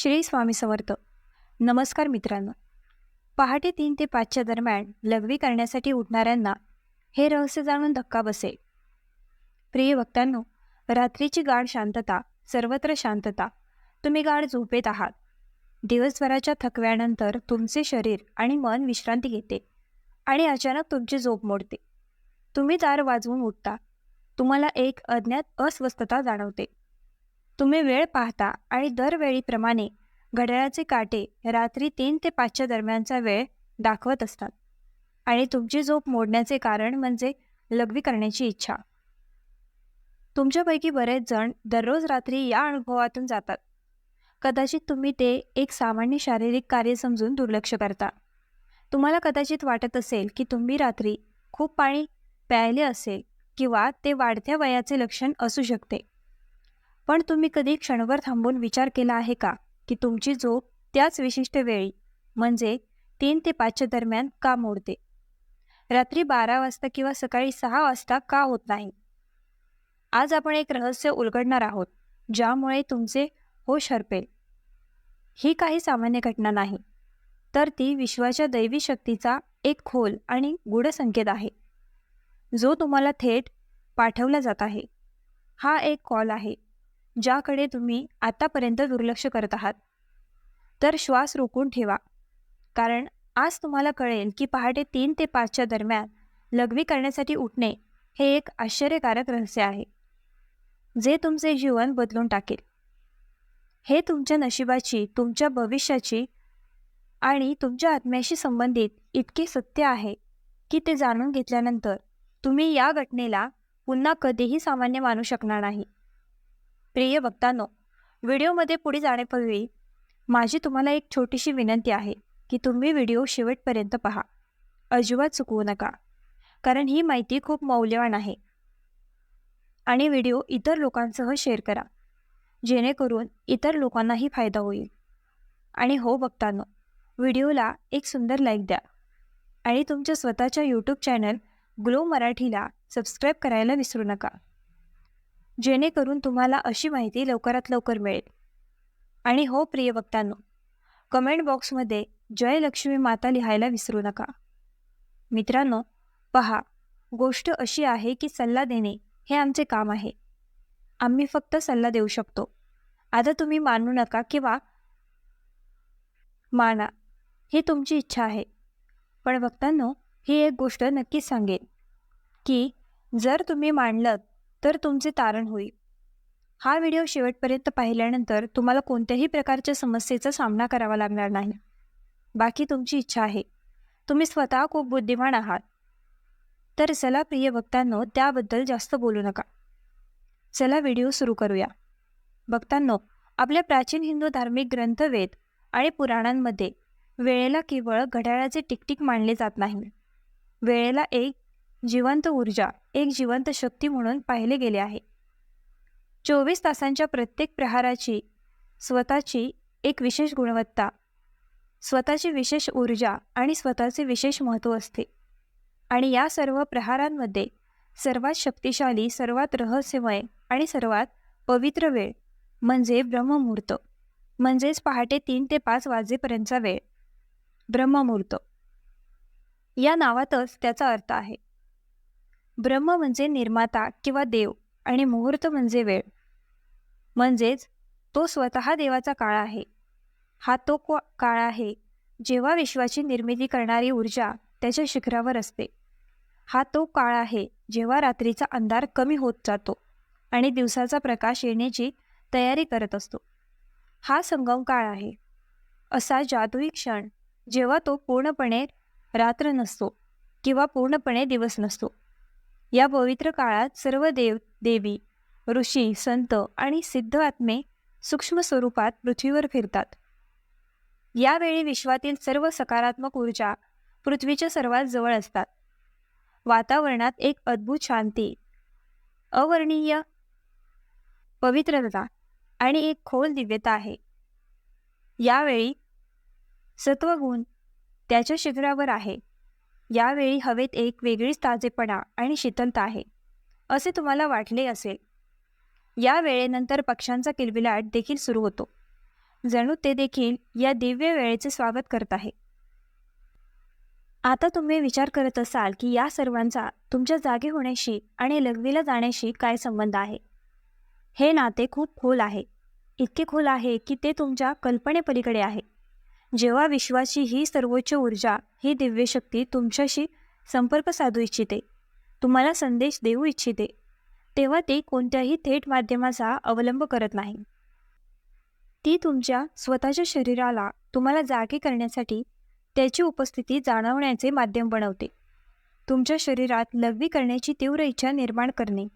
श्री स्वामी समर्थ. नमस्कार मित्रांनो. पहाटे तीन ते पाचच्या दरम्यान लघवी करण्यासाठी उठणाऱ्यांना हे रहस्य जाणून धक्का बसेल. प्रिय भक्तांनो रात्रीची गाढ शांतता सर्वत्र शांतता तुम्ही गाढ झोपेत आहात. दिवसभराच्या थकव्यानंतर तुमचे शरीर आणि मन विश्रांती घेते आणि अचानक तुमची झोप मोडते. तुम्ही दार वाजवून उठता. तुम्हाला एक अज्ञात अस्वस्थता जाणवते. तुम्ही वेळ पाहता आणि दरवेळीप्रमाणे घड्याळाचे काटे रात्री तीन ते पाचच्या दरम्यानचा वेळ दाखवत असतात. आणि तुमची झोप मोडण्याचे कारण म्हणजे लघवी करण्याची इच्छा. तुमच्यापैकी बरेच जण दररोज रात्री या अनुभवातून जातात. कदाचित तुम्ही ते एक सामान्य शारीरिक कार्य समजून दुर्लक्ष करता. तुम्हाला कदाचित वाटत असेल की तुम्ही रात्री खूप पाणी प्यायले असेल किंवा ते वाढत्या वयाचे लक्षण असू शकते. पण तुम्ही कधी क्षणभर थांबून विचार केला आहे का की तुमची झोप त्याच विशिष्ट वेळी म्हणजे तीन ते पाचच्या दरम्यान का मोडते? रात्री बारा वाजता किंवा सकाळी सहा वाजता का होत नाही? आज आपण एक रहस्य उलगडणार आहोत ज्यामुळे तुमचे होश हरपेल. ही काही सामान्य घटना नाही तर ती विश्वाच्या दैवी शक्तीचा एक खोल आणि गूढ संकेत आहे. जो तुम्हाला थेट पाठवला जात आहे. हा एक कॉल आहे. ज्याकडे तुम्ही आतापर्यंत दुर्लक्ष करत आहात. तर श्वास रोखून ठेवा. कारण आज तुम्हाला कळेल की पहाटे तीन ते पाचच्या दरम्यान लघवी करण्यासाठी उठणे हे एक आश्चर्यकारक रहस्य आहे. जे तुमचे जीवन बदलून टाकेल. हे तुमच्या नशिबाची तुमच्या भविष्याची आणि तुमच्या आत्म्याशी संबंधित इतके सत्य आहे की ते जाणून घेतल्यानंतर तुम्ही या घटनेला पुन्हा कधीही सामान्य मानू शकणार नाही. प्रिय भक्तांनो व्हिडिओमध्ये पुढे जाण्यापूर्वी माझी तुम्हाला एक छोटीशी विनंती आहे की तुम्ही व्हिडिओ शेवटपर्यंत पहा. अजिबात चुकवू नका कारण ही माहिती खूप मौल्यवान आहे. आणि व्हिडिओ इतर लोकांसह शेअर करा जेणेकरून इतर लोकांनाही फायदा होईल. आणि हो बघतानो व्हिडिओला एक सुंदर लाईक द्या आणि तुमच्या स्वतःच्या यूट्यूब चॅनल ग्लो मराठीला सबस्क्राईब करायला विसरू नका. जेणेकरून तुम्हाला अशी माहिती लवकरात लवकर मिळेल. आणि हो प्रिय वक्तांनो कमेंट बॉक्समध्ये जय लक्ष्मी माता लिहायला विसरू नका. मित्रांनो पहा गोष्ट अशी आहे की सल्ला देणे हे आमचे काम आहे. आम्ही फक्त सल्ला देऊ शकतो. आता तुम्ही मानू नका किंवा माना ही तुमची इच्छा आहे. पण भक्तांनो ही एक गोष्ट नक्कीच सांगेन की जर तुम्ही मांडलं तर तुमचे तारण होईल. हा व्हिडिओ शेवटपर्यंत पाहिल्यानंतर तुम्हाला कोणत्याही प्रकारच्या समस्येचा सामना करावा लागणार नाही. बाकी तुमची इच्छा आहे. तुम्ही स्वतः खूप बुद्धिमान आहात. तर चला प्रिय भक्तांनो त्याबद्दल जास्त बोलू नका. चला व्हिडिओ सुरू करूया. भक्तांनो आपल्या प्राचीन हिंदू धार्मिक ग्रंथ वेद आणि पुराणांमध्ये वेळेला केवळ घड्याळाचे टिकटिक मानले जात नाही. वेळेला एक जिवंत ऊर्जा एक जिवंत शक्ती म्हणून पाहिले गेले आहे. चोवीस तासांच्या प्रत्येक प्रहाराची स्वतःची एक विशेष गुणवत्ता स्वतःची विशेष ऊर्जा आणि स्वतःचे विशेष महत्त्व असते. आणि या सर्व प्रहारांमध्ये सर्वात शक्तिशाली सर्वात रहस्यमय आणि सर्वात पवित्र वेळ म्हणजे ब्रह्ममुहूर्त म्हणजेच पहाटे तीन ते पाच वाजेपर्यंतचा वेळ ब्रह्ममुहूर्त. या नावातच त्याचा अर्थ आहे. ब्रह्म म्हणजे निर्माता किंवा देव आणि मुहूर्त म्हणजे वेळ. म्हणजेच तो स्वतः देवाचा काळ आहे. हा तो काळ आहे जेव्हा विश्वाची निर्मिती करणारी ऊर्जा त्याच्या शिखरावर असते. हा तो काळ आहे जेव्हा रात्रीचा अंधार कमी होत जातो आणि दिवसाचा प्रकाश येण्याची तयारी करत असतो. हा संगम काळ आहे. असा जादुई क्षण जेव्हा तो पूर्णपणे रात्र नसतो किंवा पूर्णपणे दिवस नसतो. या पवित्र काळात सर्व देव देवी ऋषी संत आणि सिद्ध आत्मे सूक्ष्म स्वरूपात पृथ्वीवर फिरतात. यावेळी विश्वातील सर्व सकारात्मक ऊर्जा पृथ्वीच्या सर्वात जवळ असतात. वातावरणात एक अद्भुत शांती अवर्णीय पवित्रता आणि एक खोल दिव्यता आहे. यावेळी सत्वगुण त्याच्या शिखरावर आहे. यावेळी हवेत एक वेगळीच ताजेपणा आणि शीतलता आहे असे तुम्हाला वाटले असेल. या वेळेनंतर पक्ष्यांचा किलबिलाट देखील सुरू होतो. जणू ते देखील या दिव्य वेळेचे स्वागत करत आहे. आता तुम्ही विचार करत असाल की या सर्वांचा तुमच्या जागे होण्याशी आणि लघवीला जाण्याशी काय संबंध आहे? हे नाते खूप खोल आहे. इतके खोल आहे की ते तुमच्या कल्पनेपलीकडे आहे. जेव्हा विश्वाची ही सर्वोच्च ऊर्जा ही दिव्य शक्ती तुमच्याशी संपर्क साधू इच्छिते तुम्हाला संदेश देऊ इच्छिते तेव्हा ती कोणत्याही थेट माध्यमाचा अवलंब करत नाही. ती तुमच्या स्वतःच्या शरीराला तुम्हाला जागे करण्यासाठी त्याची उपस्थिती जाणवण्याचे माध्यम बनवते. तुमच्या शरीरात लघवी करण्याची तीव्र इच्छा निर्माण करणे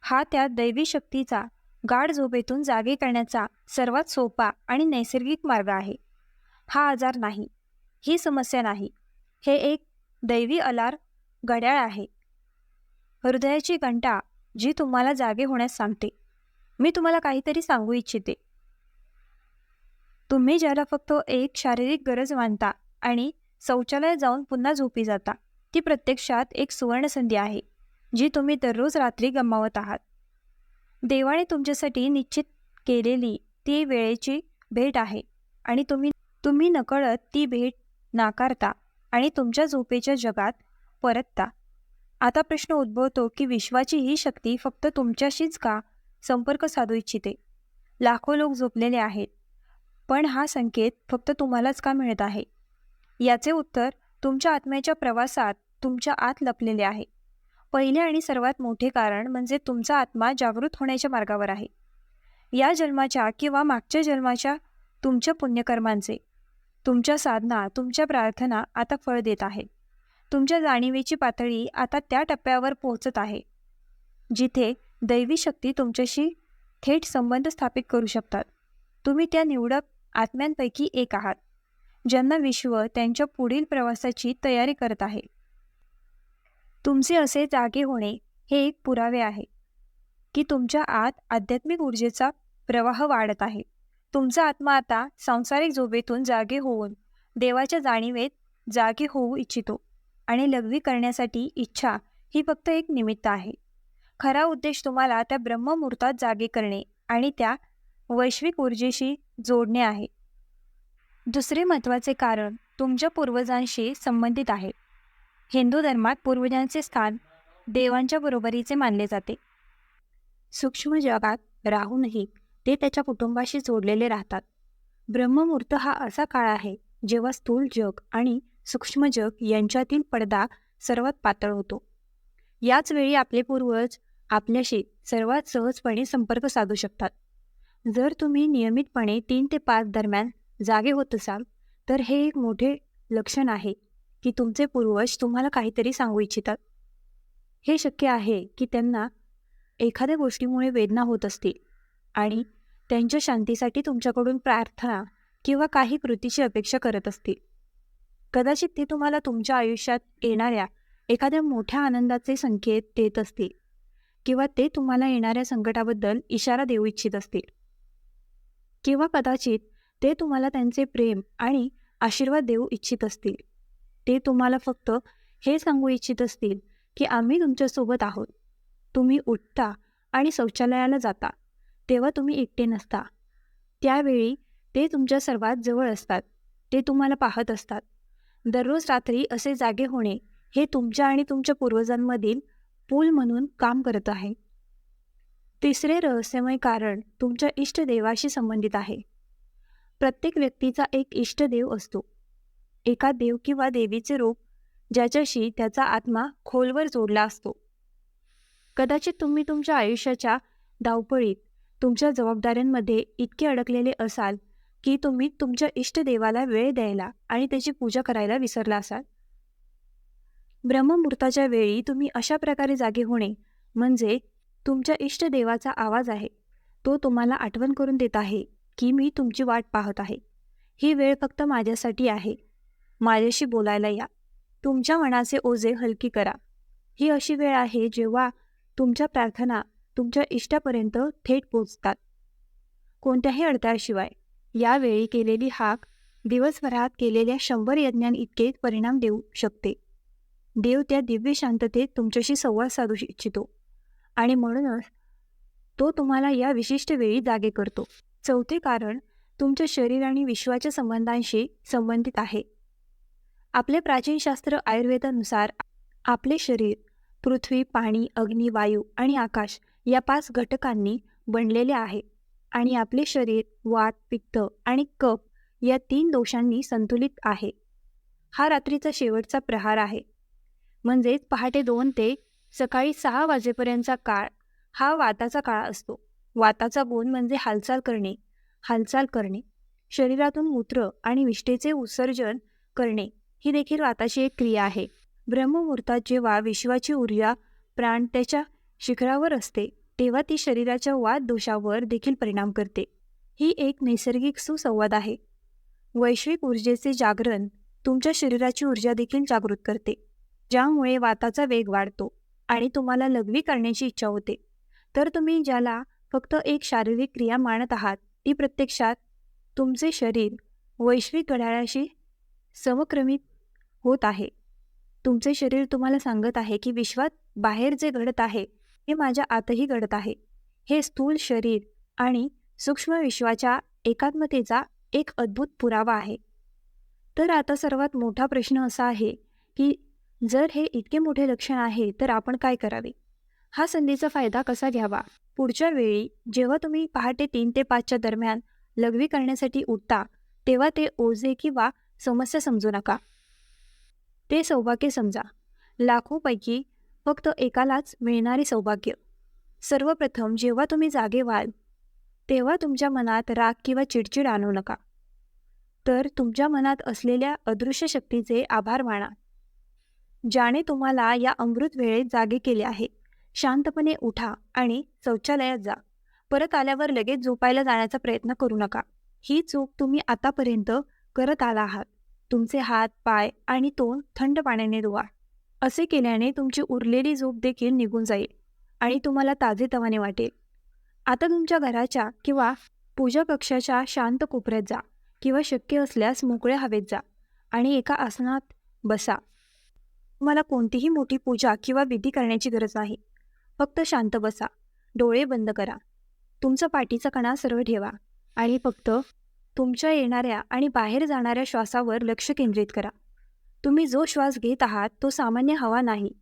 हा त्या दैवी शक्तीचा गाढ झोपेतून जागे करण्याचा सर्वात सोपा आणि नैसर्गिक मार्ग आहे. हा आजार नाही. ही समस्या नाही. हे एक दैवी अलार घड्याळ आहे. हृदयाची घंटा जी तुम्हाला जागे होण्यास सांगते. मी तुम्हाला काहीतरी सांगू इच्छिते. तुम्ही ज्याला फक्त एक शारीरिक गरज मानता आणि शौचालयात जाऊन पुन्हा झोपी जाता ती प्रत्यक्षात एक सुवर्णसंधी आहे जी तुम्ही दररोज रात्री गमावत आहात. देवाने तुमच्यासाठी निश्चित केलेली ती वेळेची भेट आहे आणि तुम्ही तुम्ही नकळत ती भेट नाकारता आणि तुमच्या झोपेच्या जगात परतता. आता प्रश्न उद्भवतो की विश्वाची ही शक्ती फक्त तुमच्याशीच का? संपर्क साधू इच्छिते. लाखो लोक झोपलेले आहेत. पण हा संकेत फक्त तुम्हालाच का मिळत आहे? याचे उत्तर तुमच्या आत्म्याच्या प्रवासात तुमच्या आत लपलेले आहे. पहिले आणि सर्वात मोठे कारण म्हणजे तुमचा आत्मा जागृत होण्याच्या मार्गावर आहे. या जन्माच्या किंवा मागच्या जन्माच्या तुमच्या पुण्यकर्मांचे तुमच्या साधना तुमच्या प्रार्थना आता फळ देत आहेत तुमच्या जाणीवेची पातळी आता त्या टप्प्यावर पोहोचत आहे. जिथे दैवी शक्ती तुमच्याशी थेट संबंध स्थापित करू शकतात. तुम्ही त्या निवडक आत्म्यांपैकी एक आहात ज्यांना विश्व त्यांच्या पुढील प्रवासाची तयारी करत आहे. तुमचे असे जागे होणे हे एक पुरावे आहे की तुमच्या आत आध्यात्मिक ऊर्जेचा प्रवाह वाढत आहे. तुमचा आत्मा आता सांसारिक झोपेतून जागे होऊन देवाच्या जाणीवेत जागे होऊ इच्छितो आणि लघवी करण्यासाठी इच्छा ही फक्त एक निमित्त आहे. खरा उद्देश तुम्हाला त्या ब्रह्ममुहूर्तात जागे करणे आणि त्या वैश्विक ऊर्जेशी जोडणे आहे. दुसरे महत्त्वाचे कारण तुमच्या पूर्वजांशी संबंधित आहे. हिंदू धर्मात पूर्वजांचे स्थान देवांच्या बरोबरीचे मानले जाते. सूक्ष्म जगात राहूनही ते त्याच्या कुटुंबाशी जोडलेले राहतात. ब्रह्ममुहूर्त हा असा काळ आहे जेव्हा स्थूल जग आणि सूक्ष्म जग यांच्यातील पडदा सर्वात पातळ होतो. याच वेळी आपले पूर्वज आपल्याशी सर्वात सहजपणे संपर्क साधू शकतात. जर तुम्ही नियमितपणे तीन ते पाच दरम्यान जागे होत असाल तर हे एक मोठे लक्षण आहे की तुमचे पूर्वज तुम्हाला काहीतरी सांगू इच्छितात. हे शक्य आहे की त्यांना एखाद्या गोष्टीमुळे वेदना होत असतील. आणि त्यांच्या शांतीसाठी तुमच्याकडून प्रार्थना किंवा काही कृतीची अपेक्षा करत असतील. कदाचित ते तुम्हाला तुमच्या आयुष्यात येणाऱ्या एखाद्या मोठ्या आनंदाचे संकेत देत असतील किंवा ते तुम्हाला येणाऱ्या संकटाबद्दल इशारा देऊ इच्छित असतील. किंवा कदाचित ते तुम्हाला त्यांचे प्रेम आणि आशीर्वाद देऊ इच्छित असतील. ते तुम्हाला फक्त हे सांगू इच्छित असतील की आम्ही तुमच्यासोबत आहोत. तुम्ही उठता आणि शौचालयाला जाता. तेव्हा तुम्ही एकटे नसता. त्यावेळी ते तुमच्या सर्वात जवळ असतात. ते तुम्हाला पाहत असतात. दररोज रात्री असे जागे होणे हे तुमच्या आणि तुमच्या पूर्वजांमधील पूल म्हणून काम करत आहे. तिसरे रहस्यमय कारण तुमच्या इष्टदेवाशी संबंधित आहे. प्रत्येक व्यक्तीचा एक इष्टदेव असतो. एका देव किंवा देवीचे रूप ज्याच्याशी त्याचा आत्मा खोलवर जोडला असतो. कदाचित तुम्ही तुमच्या आयुष्याच्या धावपळीत तुमच्या जबाबदाऱ्यांमध्ये इतके अडकलेले असाल की तुम्ही तुमच्या इष्टदेवाला वेळ द्यायला आणि त्याची पूजा करायला विसरला असाल? ब्रह्ममुहूर्ताच्या वेळी तुम्ही अशा प्रकारे जागे होणे म्हणजे तुमच्या इष्टदेवाचा आवाज आहे. तो तुम्हाला आठवण करून देत आहे की मी तुमची वाट पाहत आहे. ही वेळ फक्त माझ्यासाठी आहे. माझ्याशी बोलायला या. तुमच्या मनाचे ओझे हलकी करा. ही अशी वेळ आहे जेव्हा तुमच्या प्रार्थना तुमच्या इष्टापर्यंत थेट पोचतात कोणत्याही अडथळ्याशिवाय. यावेळी केलेली हाक दिवसभरात केलेल्या शंभर यज्ञांइतके परिणाम देऊ शकते. देव त्या दिव्य शांततेत तुमच्याशी संवाद साधू इच्छितो. आणि म्हणूनच तो तुम्हाला या विशिष्ट वेळी जागे करतो. चौथे कारण तुमच्या शरीर आणि विश्वाच्या संबंधांशी संबंधित आहे. आपले प्राचीन शास्त्र आयुर्वेदानुसार आपले शरीर पृथ्वी पाणी अग्नी वायू आणि आकाश या पाच घटकांनी बनलेले आहे. आणि आपले शरीर वात पित्त आणि कप या तीन दोषांनी संतुलित आहे. हा रात्रीचा शेवटचा प्रहार आहे. म्हणजेच पहाटे दोन ते सकाळी सहा वाजेपर्यंतचा काळ हा वाताचा काळ असतो. वाताचा बोन म्हणजे हालचाल करणे हालचाल करणे शरीरातून मूत्र आणि विष्ठेचे उत्सर्जन करणे ही देखील वाताची एक क्रिया आहे. ब्रह्ममुहूर्तात जेव्हा विश्वाची ऊर्जा प्राण त्याच्या शिखरावर असते तेव्हा ती शरीराच्या वाद दोषावर देखील परिणाम करते. ही एक नैसर्गिक सुसंवाद आहे. वैश्विक ऊर्जेचे जागरण तुमच्या शरीराची ऊर्जा देखील जागृत करते ज्यामुळे वाताचा वेग वाढतो आणि तुम्हाला लघवी करण्याची इच्छा होते. तर तुम्ही ज्याला फक्त एक शारीरिक क्रिया मानत आहात ती प्रत्यक्षात तुमचे शरीर वैश्विक घड्याळाशी समक्रमित होत आहे. तुमचे शरीर तुम्हाला सांगत आहे की विश्वात बाहेर जे घडत आहे हे माझ्या आतही घडत आहे. हे स्थूल शरीर आणि सूक्ष्म विश्वाच्या एकात्मतेचा एक अद्भुत पुरावा आहे. तर आता सर्वात मोठा प्रश्न असा आहे की जर हे इतके मोठे लक्षण आहे तर आपण काय करावे? हा संधीचा फायदा कसा घ्यावा? पुढच्या वेळी जेव्हा तुम्ही पहाटे तीन ते पाचच्या दरम्यान लघवी करण्यासाठी उठता तेव्हा ते ओझे किंवा समस्या समजू नका. ते सौभाग्य समजा. लाखोपैकी फक्त एकालाच मिळणारे सौभाग्य. सर्वप्रथम जेव्हा तुम्ही जागे व्हाल तेव्हा तुमच्या मनात राग किंवा चिडचिड आणू नका. तर तुमच्या मनात असलेल्या अदृश्य शक्तीचे आभार माना. ज्याने तुम्हाला या अमृत वेळेत जागे केले आहे शांतपणे उठा आणि शौचालयात जा. परत आल्यावर लगेच झोपायला जाण्याचा प्रयत्न करू नका. ही चूक तुम्ही आतापर्यंत करत आला आहात. तुमचे हात पाय आणि तोंड थंड पाण्याने धुवा. असे केल्याने तुमची उरलेली झोप देखील निघून जाईल आणि तुम्हाला ताजेतवाने वाटेल. आता तुमच्या घराच्या किंवा पूजा कक्षाच्या शांत कोपऱ्यात जा किंवा शक्य असल्यास मोकळ्या हवेत जा आणि एका आसनात बसा. तुम्हाला कोणतीही मोठी पूजा किंवा विधी करण्याची गरज नाही. फक्त शांत बसा. डोळे बंद करा. तुमचा पाठीचा कणा सरळ ठेवा आणि फक्त तुमच्या येणाऱ्या आणि बाहेर जाणाऱ्या श्वासावर लक्ष केंद्रित करा. तुम्ही जो श्वास घेत आहात तो सामान्य हवा नाही.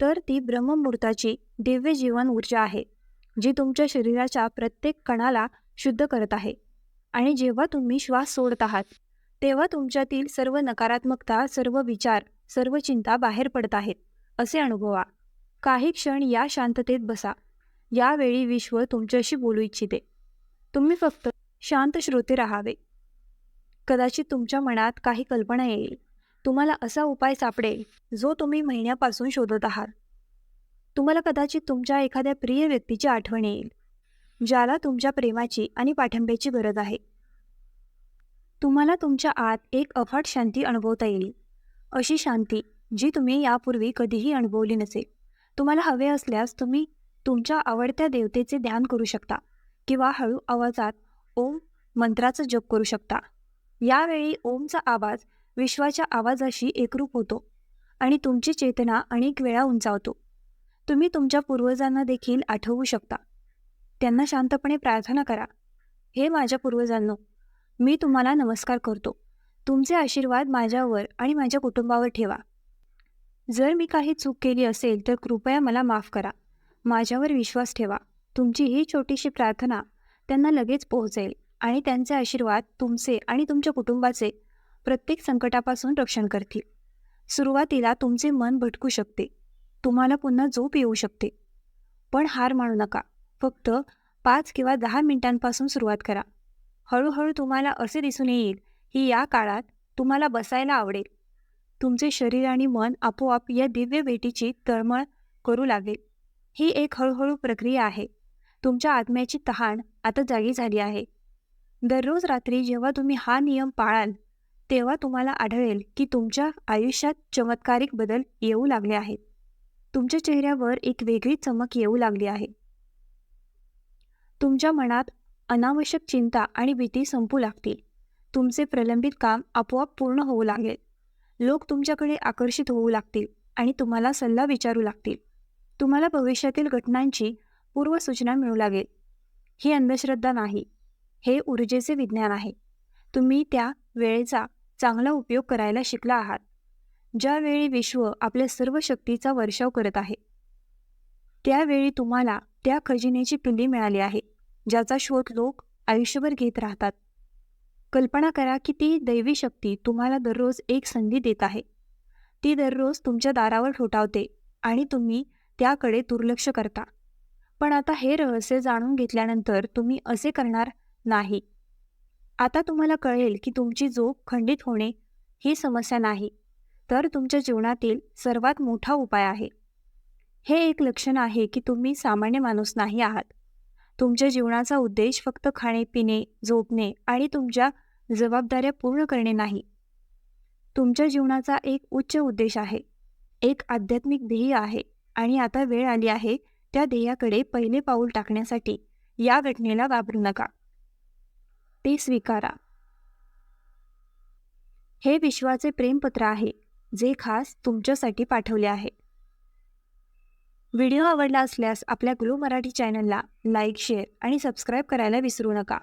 तर ती ब्रह्ममुहूर्ताची दिव्य जीवन ऊर्जा आहे जी तुमच्या शरीराच्या प्रत्येक कणाला शुद्ध करत आहे. आणि जेव्हा तुम्ही श्वास सोडत आहात तेव्हा तुमच्यातील सर्व नकारात्मकता सर्व विचार सर्व चिंता बाहेर पडत आहेत असे अनुभवा. काही क्षण या शांततेत बसा. यावेळी विश्व तुमच्याशी बोलू इच्छिते. तुम्ही फक्त शांत श्रोते राहावे. कदाचित तुमच्या मनात काही कल्पना येईल. तुम्हाला असा उपाय सापडेल जो तुम्ही महिन्यापासून शोधत आहात. तुम्हाला कदाचित तुमच्या एखाद्या प्रिय व्यक्तीची आठवण येईल ज्याला तुमच्या प्रेमाची आणि पाठिंब्याची गरज आहे. तुम्हाला तुमच्या आत एक अफाट शांती अनुभवता येईल अशी शांती जी तुम्ही यापूर्वी कधीही अनुभवली नसेल. तुम्हाला हवे असल्यास तुम्ही तुमच्या आवडत्या देवतेचे ध्यान करू शकता किंवा हळू आवाजात ओम मंत्राचा जप करू शकता. यावेळी ओमचा आवाज विश्वाच्या आवाजाशी एकरूप होतो आणि तुमची चेतना अनेक वेळा उंचावतो. तुम्ही तुमच्या पूर्वजांना देखील आठवू शकता. त्यांना शांतपणे प्रार्थना करा. हे माझ्या पूर्वजांनो मी तुम्हाला नमस्कार करतो. तुमचे आशीर्वाद माझ्यावर आणि माझ्या कुटुंबावर ठेवा. जर मी काही चूक केली असेल तर कृपया मला माफ करा. माझ्यावर विश्वास ठेवा. तुमची ही छोटीशी प्रार्थना त्यांना लगेच पोहोचेल आणि त्यांचे आशीर्वाद तुमचे आणि तुमच्या कुटुंबाचे प्रत्येक संकटापासून रक्षण करतील. सुरुवातीला तुमचे मन भटकू शकते. तुम्हाला पुन्हा झोप येऊ शकते. पण हार मानू नका. फक्त पाच किंवा दहा मिनिटांपासून सुरुवात करा. हळूहळू तुम्हाला असे दिसून येईल की या काळात तुम्हाला बसायला आवडेल. तुमचे शरीर आणि मन आपोआप या दिव्य भेटीची तळमळ करू लागेल. ही एक हळूहळू प्रक्रिया आहे. तुमच्या आत्म्याची तहान आता जागी झाली आहे. दररोज रात्री जेव्हा तुम्ही हा नियम पाळाल तेव्हा तुम्हाला आढळेल की तुमच्या आयुष्यात चमत्कारिक बदल येऊ लागले आहेत. तुमच्या चेहऱ्यावर एक वेगळी चमक येऊ लागली आहे. तुमच्या मनात अनावश्यक चिंता आणि भीती संपू लागतील. तुमचे प्रलंबित काम आपोआप पूर्ण होऊ लागेल. लोक तुमच्याकडे आकर्षित होऊ लागतील आणि तुम्हाला सल्ला विचारू लागतील. तुम्हाला भविष्यातील घटनांची पूर्वसूचना मिळू लागेल. ही अंधश्रद्धा नाही. हे ऊर्जेचे विज्ञान आहे. तुम्ही त्या वेळेचा चांगला उपयोग करायला शिकला आहात. ज्यावेळी विश्व आपल्या सर्व शक्तीचा वर्षाव करत आहे त्यावेळी तुम्हाला त्या खजिन्याची पिल्ली मिळाली आहे ज्याचा शोध लोक आयुष्यभर घेत राहतात. कल्पना करा की ती दैवी शक्ती तुम्हाला दररोज एक संधी देत आहे. ती दररोज तुमच्या दारावर ठोठावते आणि तुम्ही त्याकडे दुर्लक्ष करता. पण आता हे रहस्य जाणून घेतल्यानंतर तुम्ही असे करणार नाही. आता तुम्हाला कळेल की तुमची झोप खंडित होणे ही समस्या नाही तर तुमच्या जीवनातील सर्वात मोठा उपाय आहे. हे एक लक्षण आहे की तुम्ही सामान्य माणूस नाही आहात. तुमच्या जीवनाचा उद्देश फक्त खाणे पिणे झोपणे आणि तुमच्या जबाबदाऱ्या पूर्ण करणे नाही. तुमच्या जीवनाचा एक उच्च उद्देश आहे एक आध्यात्मिक ध्येय आहे आणि आता वेळ आली आहे त्या ध्येयाकडे पहिले पाऊल टाकण्यासाठी या घटनेला घाबरू नका. ते स्वीकारा. हे विश्वाचे प्रेमपत्र आहे जे खास तुमच्यासाठी पाठवले आहे. व्हिडिओ आवडला असल्यास आपल्या ग्लो मराठी चॅनलला लाईक शेअर आणि सबस्क्राईब करायला विसरू नका.